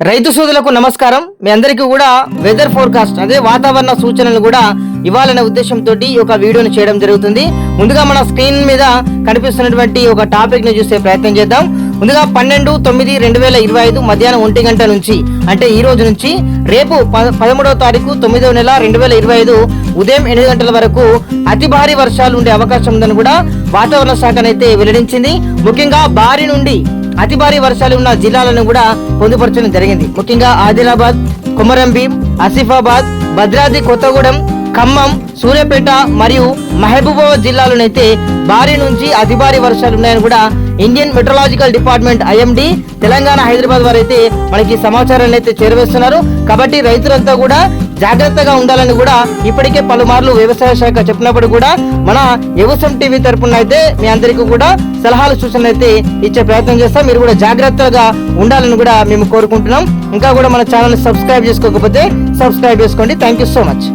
రైతు సోదరులకు నమస్కారం. మీ అందరికీ కూడా వెదర్ ఫోర్కాస్ట్ అదే వాతావరణ సూచనలు కూడా ఇవ్వాలనే ఉద్దేశంతో ఈ యొక్క వీడియోని చేయడం జరుగుతుంది. ముందుగా మన స్క్రీన్ మీద కనిపిస్తున్నటువంటి ఒక టాపిక్ని చూసే ప్రయత్నం చేద్దాం. ముందుగా పన్నెండు తొమ్మిది రెండు వేల ఇరవై ఐదు మధ్యాహ్నం ఒంటి గంట నుంచి అంటే ఈ రోజు నుంచి రేపు పదమూడవ తారీఖు తొమ్మిదవ నెల రెండు వేల ఇరవై ఐదు ఉదయం ఎనిమిది గంటల వరకు అతి భారీ వర్షాలు ఉండే అవకాశం ఉందని కూడా వాతావరణ శాఖనైతే వెల్లడించింది. ముఖ్యంగా భారీ నుండి అతి భారీ వర్షాలు ఉన్న జిల్లాలను కూడా పొందుపరచడం జరిగింది. ముఖ్యంగా ఆదిలాబాద్ కొమరంభీం ఆసిఫాబాద్ భద్రాద్రి కొత్తగూడెం ఖమ్మం సూర్యాపేట మరియు మహబూబాబాద్ జిల్లాలోనైతే భారీ నుంచి అతి భారీ వర్షాలు ఉన్నాయని కూడా Indian meteorological department IMD Telangana Hyderabad వారైతే మనకి సమాచారాన్ని అయితే చేరవేస్తున్నారు. కాబట్టి రైతులంతా కూడా జాగ్రత్తగా ఉండాలని కూడా ఇప్పటికే పలుమార్లు వ్యవసాయ శాఖ చెప్పినప్పుడు కూడా మన వ్యవసాయం టీవీ తరపున అయితే మీ అందరికీ కూడా సలహాలు సూచనలు అయితే ఇచ్చే ప్రయత్నం చేస్తాం. మీరు కూడా జాగ్రత్తగా ఉండాలని కూడా మేము కోరుకుంటున్నాం. ఇంకా కూడా మన ఛానల్ సబ్స్క్రైబ్ చేసుకోకపోతే సబ్స్క్రైబ్ చేసుకోండి. Thank you so much